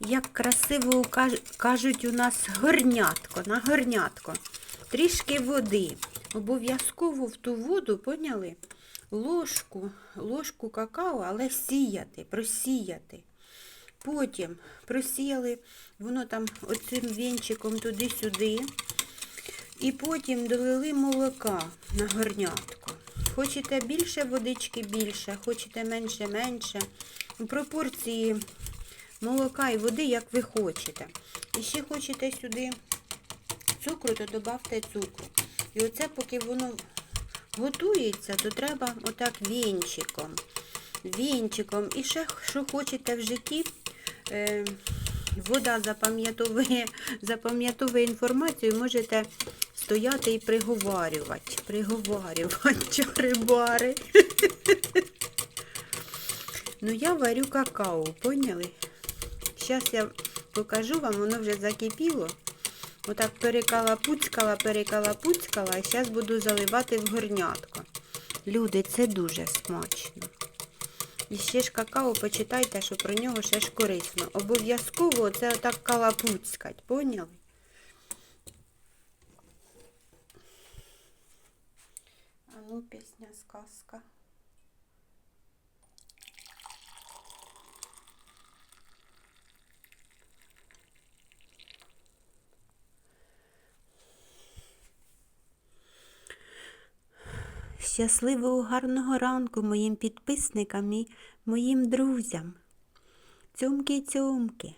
як красиво кажуть у нас горнятко, на горнятко. Трішки води. Обов'язково в ту воду, поняли? Ложку, ложку какао, але сіяти, просіяти. Потім просіяли воно там оцим вінчиком туди-сюди. І потім долили молока на горнятку. Хочете більше водички більше, хочете менше менше. Пропорції молока і води, як ви хочете. І ще хочете сюди цукру, то додавте цукру. І оце, поки воно готується, то треба отак вінчиком. Вінчиком. І ще, що хочете в житті, е, вода запам'ятовує, запам'ятовує інформацію, можете стояти і приговарювати. Приговарювати, чари-бари. Ну, я варю какао, поняли? Зараз я покажу вам, воно вже закипіло. Отак перекалапуцькала, перекалапуцькала, і зараз буду заливати в горнятко. Люди, це дуже смачно. І ще ж какао, почитайте, що про нього ще ж корисно. Обов'язково це отак калапуцькать, поняли? А ну, пісня сказка. Щасливого гарного ранку моїм підписникам і моїм друзям. Цьомки-цьомки.